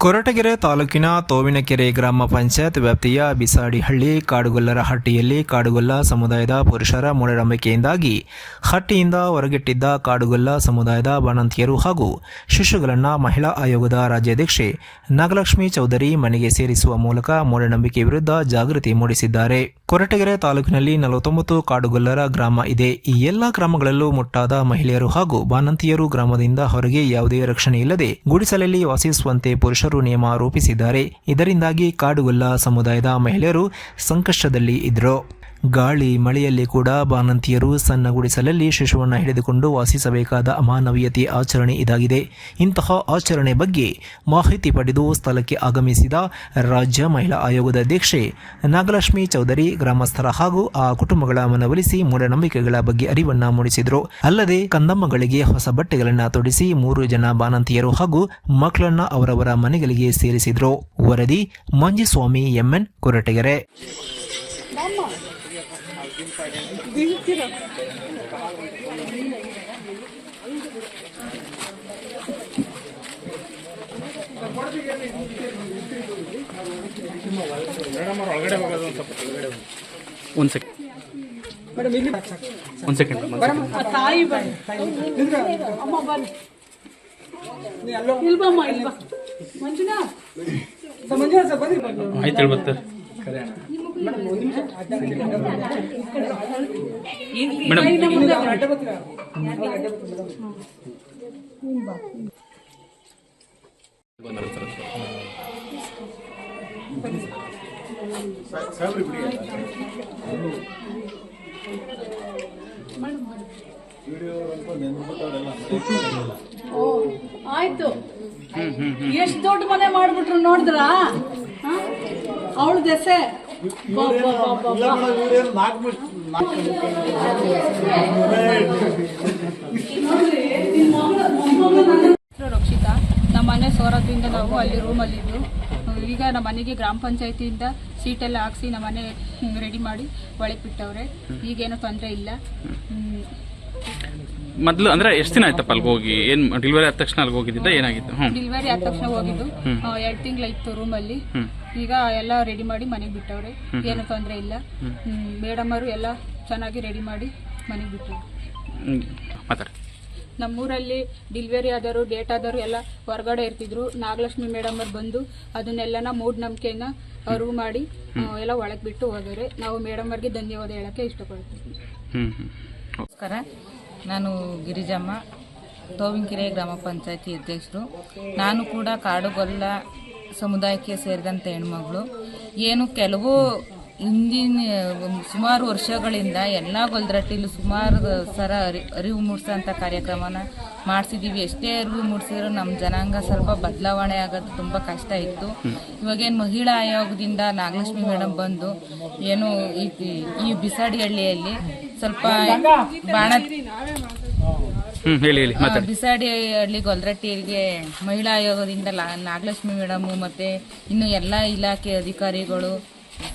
ಕೊರಟಗೆರೆ ತಾಲೂಕಿನ ತೋವಿನಕೆರೆ ಗ್ರಾಮ ಪಂಚಾಯತ್ ವ್ಯಾಪ್ತಿಯ ಬಿಸಾಡಿಹಳ್ಳಿ ಕಾಡುಗೊಲ್ಲರ ಹಟ್ಟಿಯಲ್ಲಿ ಕಾಡುಗೊಲ್ಲ ಸಮುದಾಯದ ಪುರುಷರ ಮೂಢನಂಬಿಕೆಯಿಂದಾಗಿ ಹಟ್ಟಿಯಿಂದ ಹೊರಗಿಟ್ಟಿದ್ದ ಕಾಡುಗೊಲ್ಲ ಸಮುದಾಯದ ಬಾಣಂತಿಯರು ಹಾಗೂ ಶಿಶುಗಳನ್ನು ಮಹಿಳಾ ಆಯೋಗದ ರಾಜ್ಯಾಧ್ಯಕ್ಷೆ ನಾಗಲಕ್ಷ್ಮಿ ಚೌಧರಿ ಮನೆಗೆ ಸೇರಿಸುವ ಮೂಲಕ ಮೂಢನಂಬಿಕೆ ವಿರುದ್ಧ ಜಾಗೃತಿ ಮೂಡಿಸಿದ್ದಾರೆ. ಕೊರಟಗೆರೆ ತಾಲೂಕಿನಲ್ಲಿ ನಲವತ್ತೊಂಬತ್ತು ಕಾಡುಗೊಲ್ಲರ ಗ್ರಾಮ ಇದೆ. ಈ ಎಲ್ಲ ಗ್ರಾಮಗಳಲ್ಲೂ ಮುಟ್ಟಾದ ಮಹಿಳೆಯರು ಹಾಗೂ ಬಾನಂತಿಯರು ಗ್ರಾಮದಿಂದ ಹೊರಗೆ ಯಾವುದೇ ರಕ್ಷಣೆ ಇಲ್ಲದೆ ಗುಡಿಸಲಲ್ಲಿ ವಾಸಿಸುವಂತೆ ಪುರುಷರು ನಿಯಮ ರೂಪಿಸಿದ್ದಾರೆ. ಇದರಿಂದಾಗಿ ಕಾಡುಗೊಲ್ಲ ಸಮುದಾಯದ ಮಹಿಳೆಯರು ಸಂಕಷ್ಟದಲ್ಲಿ ಇದ್ರು ಗಾಳಿ ಮಳೆಯಲ್ಲಿ ಕೂಡ ಬಾಣಂತಿಯರು ಸಣ್ಣ ಗುಡಿಸಲಲ್ಲಿ ಶಿಶುವನ್ನು ಹಿಡಿದುಕೊಂಡು ವಾಸಿಸಬೇಕಾದ ಅಮಾನವೀಯತೆ ಆಚರಣೆ ಇದಾಗಿದೆ. ಇಂತಹ ಆಚರಣೆ ಬಗ್ಗೆ ಮಾಹಿತಿ ಪಡೆದು ಸ್ಥಳಕ್ಕೆ ಆಗಮಿಸಿದ ರಾಜ್ಯ ಮಹಿಳಾ ಆಯೋಗದ ಅಧ್ಯಕ್ಷೆ ನಾಗಲಕ್ಷ್ಮಿ ಚೌಧರಿ, ಗ್ರಾಮಸ್ಥರ ಹಾಗೂ ಆ ಕುಟುಂಬಗಳ ಮನವೊಲಿಸಿ ಮೂಢನಂಬಿಕೆಗಳ ಬಗ್ಗೆ ಅರಿವನ್ನ ಮೂಡಿಸಿದರು. ಅಲ್ಲದೆ ಕಂದಮ್ಮಗಳಿಗೆ ಹೊಸ ಬಟ್ಟೆಗಳನ್ನು ತೊಡಿಸಿ ಮೂರು ಜನ ಬಾಣಂತಿಯರು ಹಾಗೂ ಮಕ್ಕಳನ್ನ ಅವರವರ ಮನೆಗಳಿಗೆ ಸೇರಿಸಿದರು. ವರದಿ ಮಂಜುಸ್ವಾಮಿ, ಎಂಎನ್ ಕೊರಟಗೆರೆ. ಒಂದು ಸೆಕೆಂಡ್ ಒಂದು ಸೆಕೆಂಡ್ ಆ ತಾಯಿ ಅಮ್ಮ ಬನ್ನಿ. ಇಲ್ಬಮ್ಮ ಇಲ್ಬ ಮಂಜುನಾ ಆಯ್ತು ಹೇಳ್ಬತ್ತ ಮೇಡಮ್ ಓ ಆಯ್ತು. ಎಷ್ಟ್ ದೊಡ್ಡ ಮನೆ ಮಾಡ್ಬಿಟ್ರು ನೋಡಿದ್ರ? ಅವಳ ದೆಸೆ ರಕ್ಷಿತಾ, ನಮ್ಮ ಮನೆ ಸೋರೋದ್ರಿಂದ ನಾವು ಅಲ್ಲಿ ರೂಮಲ್ಲಿದ್ದು ಈಗ ನಮ್ಮ ಮನೆಗೆ ಗ್ರಾಮ ಪಂಚಾಯತಿಯಿಂದ ಸೀಟೆಲ್ಲ ಹಾಕ್ಸಿ ನಮ್ಮ ಮನೆ ರೆಡಿ ಮಾಡಿ ಒಳಗೆ ಬಿಟ್ಟವ್ರೆ. ಈಗೇನು ತೊಂದರೆ ಇಲ್ಲ. ಮೊದಲು ಅಂದ್ರೆ ಎಷ್ಟು ದಿನ ಆಯ್ತಪ್ಪ ಅಲ್ಲಿ ಹೋಗಿ? ಏನ್ ಡೆಲಿವರಿ ಆದ ತಕ್ಷಣ ಅಲ್ಲಿ ಹೋಗಿದ್ದಿದ್ದ? ಏನಾಗಿತ್ತು? ಡೆಲಿವರಿ ಆದ ತಕ್ಷಣ ಹೋಗಿದ್ದು. ಎರಡು ರೂಮ್ ರೂಮಲ್ಲಿ ಈಗ ಎಲ್ಲ ರೆಡಿ ಮಾಡಿ ಮನೆಗೆ ಬಿಟ್ಟವ್ರೆ. ಏನು ತೊಂದರೆ ಇಲ್ಲ. ಮೇಡಮ್ ಅವರು ಎಲ್ಲ ಚೆನ್ನಾಗಿ ರೆಡಿ ಮಾಡಿ ಮನೆಗೆ ಬಿಟ್ಟವ್ರೆ. ಹ್ಮ್. ಮಾತಾಡಿ. ನಮ್ಮೂರಲ್ಲಿ ಡಿಲಿವರಿ ಆದರು ಡೇಟ್ ಆದರು ಎಲ್ಲ ಹೊರಗಡೆ ಇರ್ತಿದ್ರು. ನಾಗಲಕ್ಷ್ಮಿ ಮೇಡಮ್ ಅವ್ರು ಬಂದು ಅದನ್ನೆಲ್ಲನ ಮೂಢನಂಬಿಕೆಯನ್ನ ಅರಿವು ಮಾಡಿ ಆ, ಎಲ್ಲ ಒಳಗೆ ಬಿಟ್ಟು ಹೋದರೆ ನಾವು ಮೇಡಮ್ ಅವ್ರಿಗೆ ಧನ್ಯವಾದ ಹೇಳಕ್ಕೆ ಇಷ್ಟಪಡ್ತೀವಿ. ಹ್ಮ್ ಹ್ಮ್. ನಮಸ್ಕಾರ. ನಾನು ಗಿರಿಜಮ್ಮ ತೋವಿನಕೆರೆ ಗ್ರಾಮ ಪಂಚಾಯತಿ ಅಧ್ಯಕ್ಷರು. ನಾನು ಕೂಡ ಕಾಡುಗೊಲ್ಲ ಸಮುದಾಯಕ್ಕೆ ಸೇರಿದಂಥ ಹೆಣ್ಮಗಳು. ಏನು ಕೆಲವು ಹಿಂದಿನ ಸುಮಾರು ವರ್ಷಗಳಿಂದ ಎಲ್ಲ ಗೊಲ್ದ್ರಟ್ಟಿಲು ಸುಮಾರು ಸರ ಅರಿ ಅರಿವು ಮೂಡಿಸೋಂಥ ಕಾರ್ಯಕ್ರಮನ ಮಾಡಿಸಿದ್ದೀವಿ ಎಷ್ಟೇ ಅರಿವು ಮೂಡಿಸಿದ್ರು ನಮ್ಮ ಜನಾಂಗ ಸ್ವಲ್ಪ ಬದಲಾವಣೆ ಆಗೋದು ತುಂಬ ಕಷ್ಟ ಇತ್ತು. ಇವಾಗೇನು ಮಹಿಳಾ ಆಯೋಗದಿಂದ ನಾಗಲಕ್ಷ್ಮಿ ಮೇಡಮ್ ಬಂದು ಏನು ಈ ಈ ಬಿಸಾಡಿಹಳ್ಳಿಯಲ್ಲಿ ಸ್ವಲ್ಪ ಬಾಣ ಹೇಳಿ ಬಿಸಾಡಿ ಹಳ್ಳಿ ಗೊಲ್ರಟ್ಟಿಗೆ ಮಹಿಳಾ ಆಯೋಗದಿಂದ ನಾಗಲಕ್ಷ್ಮಿ ಮೇಡಮು ಮತ್ತೆ ಇನ್ನು ಎಲ್ಲ ಇಲಾಖೆ ಅಧಿಕಾರಿಗಳು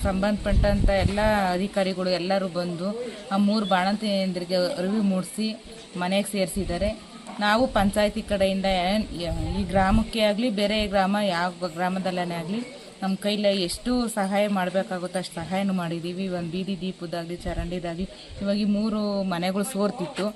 ಸಂಬಂಧಪಟ್ಟಂತ ಎಲ್ಲ ಅಧಿಕಾರಿಗಳು ಎಲ್ಲರೂ ಬಂದು ಆ ಮೂರು ಬಾಣಂತಿಯಂದ್ರಿಗೆ ಅರಿವು ಮೂಡಿಸಿ ಮನೆಗೆ ಸೇರಿಸಿದ್ದಾರೆ. ನಾವು ಪಂಚಾಯತಿ ಕಡೆಯಿಂದ ಈ ಗ್ರಾಮಕ್ಕೆ ಆಗಲಿ, ಬೇರೆ ಗ್ರಾಮ ಯಾವ ಗ್ರಾಮದಲ್ಲೇ ಆಗಲಿ, ನಮ್ಮ ಕೈಲಿ ಎಷ್ಟು ಸಹಾಯ ಮಾಡಬೇಕಾಗುತ್ತೆ ಅಷ್ಟು ಸಹಾಯನೂ ಮಾಡಿದ್ದೀವಿ. ಒಂದು ಬೀದಿ ದೀಪದಾಗಲಿ, ಚರಂಡಿದಾಗಲಿ ಇವಾಗ ಈ ಮೂರು ಮನೆಗಳು ಸೋರ್ತಿತ್ತು.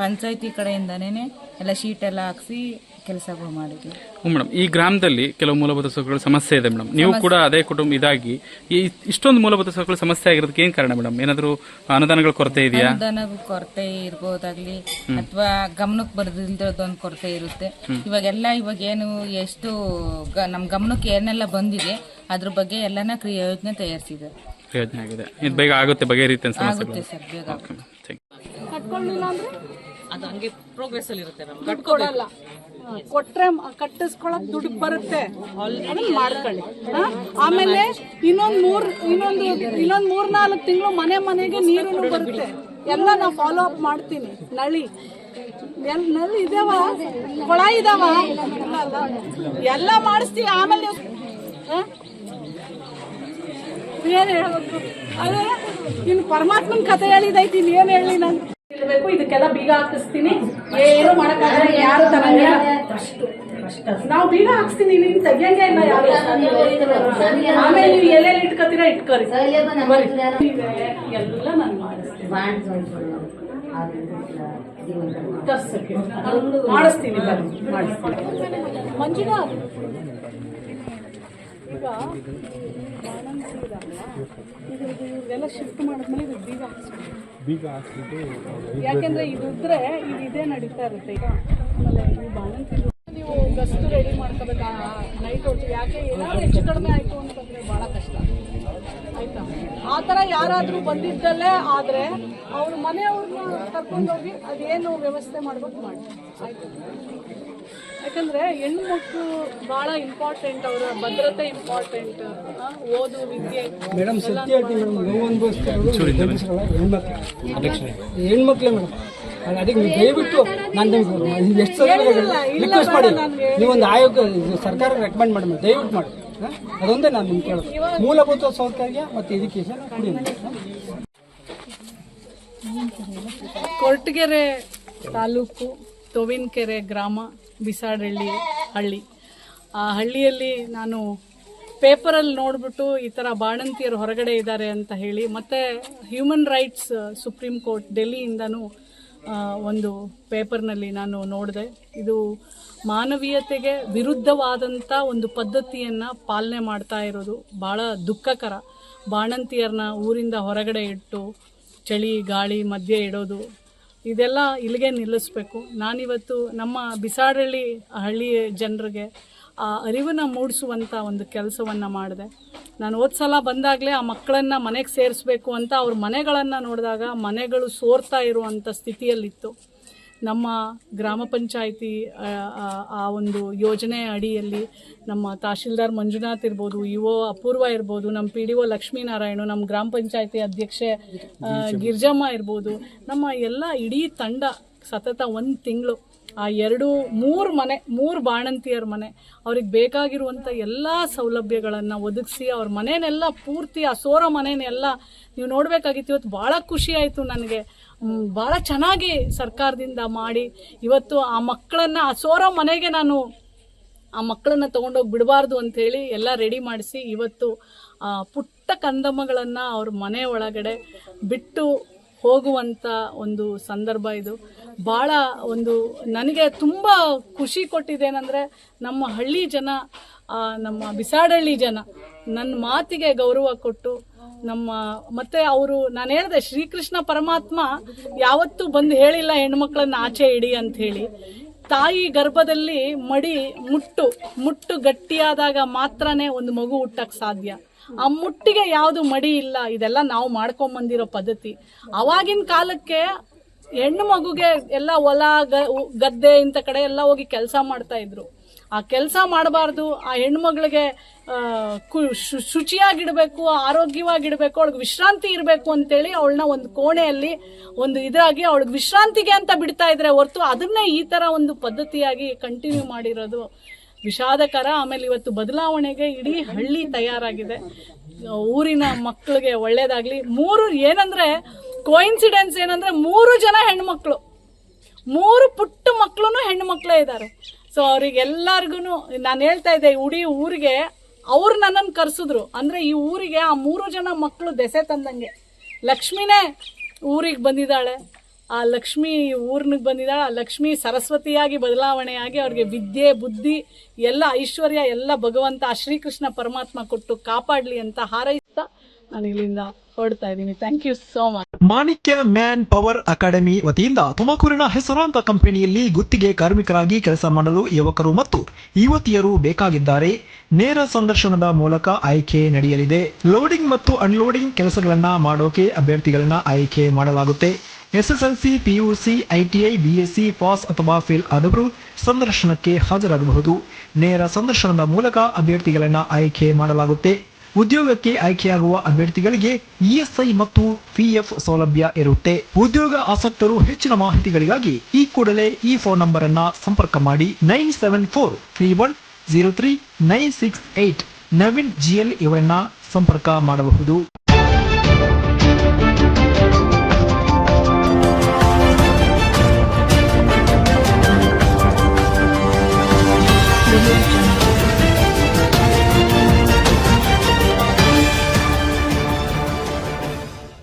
ಪಂಚಾಯತಿ ಕಡೆಯಿಂದನೇ ಎಲ್ಲ ಶೀಟೆಲ್ಲ ಹಾಕ್ಸಿ ಕೆಲಸಗಳು ಮಾಡಿದ್ವಿ. ಮೇಡಮ್. ಈ ಗ್ರಾಮದಲ್ಲಿ ಕೆಲವು ಮೂಲಭೂತ ಸೌಕರ್ಯಗಳ ಸಮಸ್ಯೆ ಇದೆ ಮೇಡಮ್. ನೀವು ಕೂಡ ಅದೇ ಕುಟುಂಬ ಇದಾಗಿ ಈ ಇಷ್ಟೊಂದು ಮೂಲಭೂತ ಸೌಕರ್ಯ ಸಮಸ್ಯೆ ಆಗಿರೋದಕ್ಕೆ ಏನ್ ಕಾರಣ ಮೇಡಮ್? ಏನಾದರೂ ಅನುದಾನಗಳ ಕೊರತೆ ಇದೆಯಾ? ಅನುದಾನದ ಕೊರತೆ ಇರ್ಬೋದಾಗ್ಲಿ ಅಥವಾ ಗಮನಕ್ಕೆ ಬರೆದಿಲ್ದೊಂದು ಕೊರತೆ ಇರುತ್ತೆ. ಇವಾಗೆಲ್ಲ ಇವಾಗ ಏನು ಎಷ್ಟು ಗ- ನಮ್ ಗಮನಕ್ಕೆ ಏನೆಲ್ಲ ಬಂದಿದೆ ಅದ್ರ ಬಗ್ಗೆ ಎಲ್ಲಾನ ಕ್ರಿಯಾ ಯೋಜನೆ ತಯಾರಿಸಿದೆ ಪ್ರಯೋಜನ ಆಗಿದೆ. ಇದು ಬೇಗ ಆಗುತ್ತೆ ಬಗೆಹರಿಯುತ್ತೆ ಅಂತ ಸಮಸ್ಯೆಗಳು. ಆಗುತ್ತೆ ಸರ್ ಬೇಗ ಥ್ಯಾಂಕ್ ಯು ಕಟ್ಕೊಳ್ಳಿಲ್ಲ ಅಂದ್ರೆ? ಕೊಡಲ್ಲ. ಹಾ, ಕೊಟ್ರೆ ಮ- ಕಟ್ಟಿಸ್ಕೊಳಕ್ ದುಡ್ಡು ಬರುತ್ತೆ. ಅದನ್ನ ಮಾಡ್ಕೊಳ್ಳಿ. ಹಾ? ಆಮೇಲೆ ಇನ್ನೊಂದ್ ಮೂರ್ ಇನ್ನೊಂದು ಇನ್ನೊಂದ್ ಮೂರ್ ನಾಲ್ಕು ತಿಂಗಳು ಮನೆ ಮನೆಗೆ ನೀರು ಬರುತ್ತೆ. ಎಲ್ಲ ನಾ ಫಾಲೋ ಅಪ್ ಮಾಡ್ತೀನಿ. ನಳಿ. ಎಲ್ನಲ್ಲಿ ಇದಾವ? ಕೊಳ ಇದಾವ? ಇಲ್ಲ ಅಲ್ಲ. ಎಲ್ಲ ಮಾಡಿಸ್ತೀವಿ. ಆಮೇಲೆ ನೀವು ಹಾ? ಏನ್ ಹೇಳ್ಬೇಕು? ಅದೇ ಇನ್ನು ಪರಮಾತ್ಮನ್ ಕಥೆ ಹೇಳಿದೈತಿ ಇನ್ ಏನ್ ಹೇಳಿ ನಾನು ಇರ್ಬೇಕು ಇದಕ್ಕೆಲ್ಲ ಬೀಗ ಹಾಕಿಸ್ತೀನಿ. ಏನು ಮಾಡಕ್ ಯಾರು ತರಂಗಿಲ್ಲ ಅಷ್ಟು ನಾವು ಬೀಗ ಹಾಕ್ಸ್ತೀನಿ ನೀನ್ ತೆಗಿಯಂಗೆ ಇಲ್ಲ ಯಾರು. ಆಮೇಲೆ ನೀವು ಎಲ್ಲೆಲ್ಲಿ ಇಟ್ಕೋತೀರಾ ಇಟ್ಕೋರಿ. ಇದೆ, ಎಲ್ಲ ನಾನು ಮಾಡಿಸ್ತೀನಿ. ಮಾಡಿಸ್ತೀನಿ ಮಂಜುನಾಥ್ ಈಗ ಇವ್ರಿಗೆಲ್ಲ ಶಿಫ್ಟ್ ಮಾಡಿದ್ಮೇಲೆ ಇದು ಬೀಗ ಹಾಕ್ಸ್ಬೇಕು. ಬೀಗ ಹಾಕ್ಸ್ಬಿಟ್ಟು ಯಾಕೆಂದ್ರೆ ಇದು ಇದ್ರೆ ಇದು ಇದೇ ನಡೀತಾ ಇರುತ್ತೆ ಈಗ. ಆಮೇಲೆ ಈ ಬಾಣಂತಿ ನೀವು ಗಸ್ಟ್ ರೆಡಿ ಮಾಡ್ಕೋಬೇಕಾ. ನೈಟ್ ಹೊತ್ತು ಯಾಕೆ ಏನಾದ್ರು ಹೆಚ್ಚು ಕಡಿಮೆ ಆಯ್ತು ಅಂತಂದ್ರೆ ಬಹಳ ಕಷ್ಟ. ಆಯ್ತಾ? ಆ ಥರ ಯಾರಾದರೂ ಬಂದಿದ್ದಲ್ಲೇ ಆದರೆ ಅವ್ರ ಮನೆಯವ್ರನ್ನ ಕರ್ಕೊಂಡೋಗಿ ಅದೇನು ವ್ಯವಸ್ಥೆ ಮಾಡ್ಬೇಕು ಮಾಡಿ. ಆಯ್ತು. ಯಾಕಂದ್ರೆ ಹೆಣ್ಮಕ್ಳು ಬಹಳ ಇಂಪಾರ್ಟೆಂಟ್ ಅವರ ಭದ್ರತೆ ಇಂಪಾರ್ಟೆಂಟ್ ಓದು ವಿದ್ಯೆ. ಮೇಡಮ್ ಸತ್ಯ ಹೇಳ್ತೀನಿ ಮೇಡಮ್. ನೋವು ಹೆಣ್ಮಕ್ಳು. ಹೆಣ್ಮಕ್ಳೇ ಮೇಡಮ್. ಅದಕ್ಕೆ ನೀವು ದಯವಿಟ್ಟು ನಾನು ಎಷ್ಟು ಸಲ ರಿಕ್ವೆಸ್ಟ್ ಮಾಡಿ. ನೀವೊಂದು ಆಯೋಗ ಸರ್ಕಾರ ರೆಕಮೆಂಡ್ ಮಾಡಿ ದಯವಿಟ್ಟು ಮಾಡಿ. ಅದೊಂದೇ ನಾನು ನಿಮ್ಗೆ ಕೇಳೋದು ಮೂಲಭೂತ ಸೌಕರ್ಯ ಮತ್ತು ಎಜುಕೇಶನ್ ಕೊಡಿ ಕೊರಟಗೆರೆ ತಾಲೂಕು ತೋವಿನಕೆರೆ ಗ್ರಾಮ ಬಿಸಾಡಹಳ್ಳಿ ಹಳ್ಳಿ. ಆ ಹಳ್ಳಿಯಲ್ಲಿ ನಾನು ಪೇಪರಲ್ಲಿ ನೋಡಿಬಿಟ್ಟು ಈ ಥರ ಬಾಣಂತಿಯರು ಹೊರಗಡೆ ಇದ್ದಾರೆ ಅಂತ ಹೇಳಿ ಮತ್ತು ಹ್ಯೂಮನ್ ರೈಟ್ಸ್ ಸುಪ್ರೀಂ ಕೋರ್ಟ್ ಡೆಲ್ಲಿಯಿಂದನೂ ಒಂದು ಪೇಪರ್ನಲ್ಲಿ ನಾನು ನೋಡಿದೆ. ಇದು ಮಾನವೀಯತೆಗೆ ವಿರುದ್ಧವಾದಂಥ ಒಂದು ಪದ್ಧತಿಯನ್ನು ಪಾಲನೆ ಮಾಡ್ತಾ ಇರೋದು. ಭಾಳ ದುಃಖಕರ. ಬಾಣಂತಿಯರನ್ನ ಊರಿಂದ ಹೊರಗಡೆ ಇಟ್ಟು ಚಳಿ, ಗಾಳಿ ಮಧ್ಯೆ ಇಡೋದು. ಇದೆಲ್ಲ ಇಲ್ಲಿಗೆ ನಿಲ್ಲಿಸ್ಬೇಕು. ನಾನಿವತ್ತು ನಮ್ಮ ಬಿಸಾಡಳ್ಳಿ ಹಳ್ಳಿ ಜನರಿಗೆ ಆ ಅರಿವನ್ನು ಮೂಡಿಸುವಂಥ ಒಂದು ಕೆಲಸವನ್ನು ಮಾಡಿದೆ. ನಾನು ಹೋದ ಸಲ ಬಂದಾಗಲೇ ಆ ಮಕ್ಕಳನ್ನು ಮನೆಗೆ ಸೇರಿಸ್ಬೇಕು ಅಂತ ಅವ್ರ ಮನೆಗಳನ್ನು ನೋಡಿದಾಗ ಮನೆಗಳು ಸೋರ್ತಾ ಇರುವಂಥ ಸ್ಥಿತಿಯಲ್ಲಿತ್ತು. ನಮ್ಮ ಗ್ರಾಮ ಪಂಚಾಯಿತಿ ಆ ಒಂದು ಯೋಜನೆ ಅಡಿಯಲ್ಲಿ ನಮ್ಮ ತಹಶೀಲ್ದಾರ್ ಮಂಜುನಾಥ್ ಇರ್ಬೋದು ಇ ಒ ಅಪೂರ್ವ ಇರ್ಬೋದು ನಮ್ಮ ಪಿ ಡಿ ಒ ಲಕ್ಷ್ಮೀನಾರಾಯಣ ನಮ್ಮ ಗ್ರಾಮ ಪಂಚಾಯಿತಿ ಅಧ್ಯಕ್ಷೆ ಗಿರ್ಜಮ್ಮ ಇರ್ಬೋದು ನಮ್ಮ ಎಲ್ಲ ಇಡೀ ತಂಡ ಸತತ ಒಂದು ತಿಂಗಳು ಆ ಎರಡು, ಮೂರು ಮನೆ, ಮೂರು ಬಾಣಂತಿಯರ ಮನೆ, ಅವ್ರಿಗೆ ಬೇಕಾಗಿರುವಂಥ ಎಲ್ಲ ಸೌಲಭ್ಯಗಳನ್ನು ಒದಗಿಸಿ ಅವ್ರ ಮನೆನೆಲ್ಲ ಪೂರ್ತಿ, ಆ ಸೋರ ಮನೆನೆಲ್ಲ ನೀವು ನೋಡಬೇಕಾಗಿತ್ತು, ಇವತ್ತು ಭಾಳ ಖುಷಿ ಆಯಿತು ನನಗೆ. ಭಾಳ ಚೆನ್ನಾಗಿ ಸರ್ಕಾರದಿಂದ ಮಾಡಿ, ಇವತ್ತು ಆ ಮಕ್ಕಳನ್ನು, ಆ ಸೋರ ಮನೆಗೆ ನಾನು ಆ ಮಕ್ಕಳನ್ನ ತಗೊಂಡೋಗಿ ಬಿಡಬಾರ್ದು ಅಂಥೇಳಿ ಎಲ್ಲ ರೆಡಿ ಮಾಡಿಸಿ, ಇವತ್ತು ಪುಟ್ಟ ಕಂದಮ್ಮಗಳನ್ನು ಅವ್ರ ಮನೆ ಒಳಗಡೆ ಬಿಟ್ಟು ಹೋಗುವಂಥ ಒಂದು ಸಂದರ್ಭ ಇದು. ಭಾಳ ಒಂದು ನನಗೆ ತುಂಬ ಖುಷಿ ಕೊಟ್ಟಿದ್ದೇನೆಂದರೆ ನಮ್ಮ ಹಳ್ಳಿ ಜನ ನಮ್ಮ ಬಿಸಾಡಹಳ್ಳಿ ಜನ ನನ್ನ ಮಾತಿಗೆ ಗೌರವ ಕೊಟ್ಟು ನಮ್ಮ, ಮತ್ತೆ ಅವರು ನಾನು ಹೇಳಿದೆ ಶ್ರೀಕೃಷ್ಣ ಪರಮಾತ್ಮ ಯಾವತ್ತೂ ಬಂದು ಹೇಳಿಲ್ಲ ಹೆಣ್ಮಕ್ಳನ್ನ ಆಚೆ ಇಡಿ ಅಂತ ಹೇಳಿ. ತಾಯಿ ಗರ್ಭದಲ್ಲಿ ಮಡಿ ಮುಟ್ಟು ಮುಟ್ಟು ಗಟ್ಟಿಯಾದಾಗ ಮಾತ್ರನೇ ಒಂದು ಮಗು ಹುಟ್ಟಕ್ಕೆ ಸಾಧ್ಯ. ಆ ಮುಟ್ಟಿಗೆ ಯಾವುದು ಮಡಿ ಇಲ್ಲ, ಇದೆಲ್ಲ ನಾವು ಮಾಡ್ಕೊಂಬಂದಿರೋ ಪದ್ಧತಿ. ಅವಾಗಿನ ಕಾಲಕ್ಕೆ ಹೆಣ್ಣು ಮಗುಗೆ ಎಲ್ಲ ಹೊಲ ಗದ್ದೆ ಇಂಥ ಕಡೆ ಎಲ್ಲ ಹೋಗಿ ಕೆಲಸ ಮಾಡ್ತಾ ಇದ್ರು. ಆ ಕೆಲಸ ಮಾಡಬಾರ್ದು, ಆ ಹೆಣ್ಮಗಳಿಗೆ ಶುಚಿಯಾಗಿಡಬೇಕು, ಆರೋಗ್ಯವಾಗಿಡ್ಬೇಕು, ಅವಳಿಗೆ ವಿಶ್ರಾಂತಿ ಇರಬೇಕು ಅಂತೇಳಿ ಅವಳನ್ನ ಒಂದು ಕೋಣೆಯಲ್ಲಿ ಒಂದು ಇದಾಗಿ ಅವಳಿಗೆ ವಿಶ್ರಾಂತಿಗೆ ಅಂತ ಬಿಡ್ತಾ ಇದ್ರೆ ಹೊರತು ಅದನ್ನೇ ಈ ತರ ಒಂದು ಪದ್ಧತಿಯಾಗಿ ಕಂಟಿನ್ಯೂ ಮಾಡಿರೋದು. ವಿಷಾದಕರ, ಆಮೇಲೆ ಇವತ್ತು ಬದಲಾವಣೆಗೆ ಇಡೀ ಹಳ್ಳಿ ತಯಾರಾಗಿದೆ. ಊರಿನ ಮಕ್ಕಳಿಗೆ ಒಳ್ಳೇದಾಗ್ಲಿ. ಮೂರು ಏನಂದ್ರೆ ಕೋಇನ್ಸಿಡೆನ್ಸ್ ಏನಂದ್ರೆ, ಮೂರು ಜನ ಹೆಣ್ಮಕ್ಳು. ಮೂರು ಪುಟ್ಟ ಮಕ್ಕಳು ಹೆಣ್ಣು ಮಕ್ಕಳೇ ಇದ್ದಾರೆ. ಸೊ ಅವ್ರಿಗೆಲ್ಲರಿಗೂ ನಾನು ಹೇಳ್ತಾ ಇದ್ದೆ ಉಡೀ ಊರಿಗೆ ಅವ್ರು ನನ್ನನ್ನು ಕರೆಸಿದ್ರು. ಅಂದರೆ ಈ ಊರಿಗೆ ಆ ಮೂರು ಜನ ಮಕ್ಕಳು ದೆಸೆ ತಂದಂಗೆ. ಲಕ್ಷ್ಮಿನೇ ಊರಿಗೆ ಬಂದಿದ್ದಾಳೆ. ಆ ಲಕ್ಷ್ಮಿ ಊರ್ನಿಗೆ ಬಂದಿದ್ದಾಳೆ, ಆ ಲಕ್ಷ್ಮಿ ಸರಸ್ವತಿಯಾಗಿ ಬದಲಾವಣೆಯಾಗಿ ಅವ್ರಿಗೆ ವಿದ್ಯೆ, ಬುದ್ಧಿ, ಎಲ್ಲ ಐಶ್ವರ್ಯ, ಎಲ್ಲ ಭಗವಂತ ಶ್ರೀಕೃಷ್ಣ ಪರಮಾತ್ಮ ಕೊಟ್ಟು ಕಾಪಾಡಲಿ ಅಂತ ಹಾರೈಸ್ತಾ ನಾನು ಇಲ್ಲಿಂದ ಹೊರಡ್ತಾ ಇದ್ದೀನಿ. Thank you so much Manikya man power academy ವತಿಯಿಂದ ತುಮಕೂರಿನ ಹೆಸರಾಂತ ಕಂಪನಿಯಲ್ಲಿ ಗುತ್ತಿಗೆ ಕಾರ್ಮಿಕರಾಗಿ ಕೆಲಸ ಮಾಡಲು ಯುವಕರು ಮತ್ತು ಯುವತಿಯರು ಬೇಕಾಗಿದ್ದಾರೆ. ನೇರ ಸಂದರ್ಶನದ ಮೂಲಕ ಆಯ್ಕೆ ನಡೆಯಲಿದೆ. ಲೋಡಿಂಗ್ ಮತ್ತು ಅನ್ಲೋಡಿಂಗ್ ಕೆಲಸಗಳನ್ನ ಮಾಡೋಕೆ ಅಭ್ಯರ್ಥಿಗಳನ್ನ ಆಯ್ಕೆ ಮಾಡಲಾಗುತ್ತೆ. SSLC PUC ITI BSc pass ಅಥವಾ ಫೇಲ್ ಆದವರು ಸಂದರ್ಶನಕ್ಕೆ ಹಾಜರಾಗಬಹುದು. ನೇರ ಸಂದರ್ಶನದ ಮೂಲಕ ಅಭ್ಯರ್ಥಿಗಳನ್ನು ಆಯ್ಕೆ ಮಾಡಲಾಗುತ್ತೆ. ಉದ್ಯೋಗಕ್ಕೆ ಆಯ್ಕೆಯಾಗುವ ಅಭ್ಯರ್ಥಿಗಳಿಗೆ ಇಎಸ್ಐ ಮತ್ತು ಪಿಎಫ್ ಸೌಲಭ್ಯ ಇರುತ್ತೆ. ಉದ್ಯೋಗ ಆಸಕ್ತರು ಹೆಚ್ಚಿನ ಮಾಹಿತಿಗಳಿಗಾಗಿ ಈ ಕೂಡಲೇ ಈ ಫೋನ್ ನಂಬರ್ ಅನ್ನ ಸಂಪರ್ಕ ಮಾಡಿ. Nine seven four three one zero three nine six eight Naveen GL ಇವರನ್ನ ಸಂಪರ್ಕ ಮಾಡಬಹುದು You.